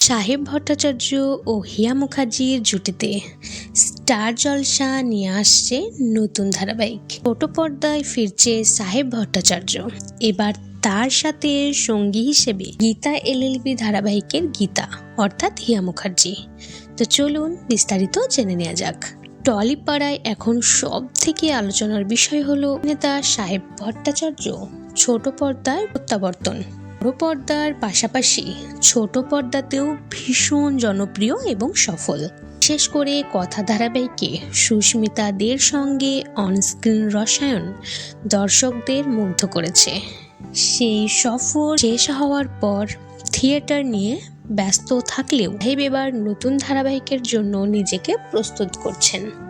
সাহেব ভট্টাচার্য ও হিয়া মুখার্জির জুটিতে স্টার জলসা নিয়ে আসছে নতুন ধারাবাহিক। ছোট পর্দায় ফিরছে সাহেব ভট্টাচার্য। এবার তার সাথে সঙ্গী হিসেবে গীতা এলএলবি ধারাবাহিকের গীতা, অর্থাৎ হিয়া মুখার্জি। তো চলুন বিস্তারিত জেনে নেওয়া যাক। টলিপাড়ায় এখন সব থেকে আলোচনার বিষয় হলো নেতা সাহেব ভট্টাচার্য ছোট পর্দায় প্রত্যাবর্তন। বড় পর্দার পাশাপাশি ছোট পর্দাতেও ভীষণ জনপ্রিয় এবং সফল। বিশেষ করে কথা ধারাবাহিকে সুস্মিতাদের সঙ্গে অনস্ক্রিন রসায়ন দর্শকদের মুগ্ধ করেছে। সেই সফর শেষ হওয়ার পর থিয়েটার নিয়ে ব্যস্ত থাকলেও এবার নতুন ধারাবাহিকের জন্য নিজেকে প্রস্তুত করছেন।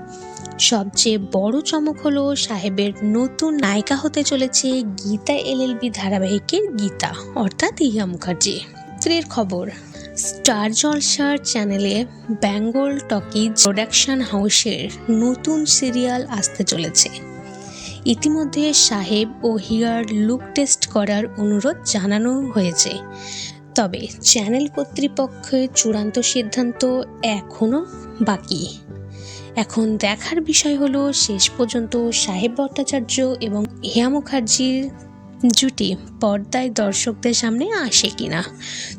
সবচেয়ে বড় চমক হলো সাহেবের নতুন নায়িকা হতে চলেছে গীতা এলএলবি ধারাবাহিকের গীতা, অর্থাৎ ইহা মুখার্জি। স্ত্রীর খবর, স্টার জলসার চ্যানেলে বেঙ্গল টকিজ প্রোডাকশন হাউসের নতুন সিরিয়াল আসতে চলেছে। ইতিমধ্যে সাহেব ও হিয়ার লুক টেস্ট করার অনুরোধ জানানো হয়েছে। তবে চ্যানেল কর্তৃপক্ষের চূড়ান্ত সিদ্ধান্ত এখনও বাকি। এখন দেখার বিষয় হলো, শেষ পর্যন্ত সাহেব ভট্টাচার্য এবং হেয়া মুখার্জির জুটি পর্দায় দর্শকদের সামনে আসে কিনা।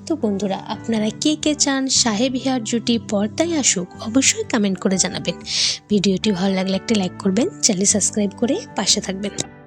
তো বন্ধুরা, আপনারা কে কে চান সাহেব হিয়ার জুটি পর্দায় আসুক, অবশ্যই কমেন্ট করে জানাবেন। ভিডিওটি ভালো লাগলে একটি লাইক করবেন চ্যানেল সাবস্ক্রাইব করে পাশে থাকবেন।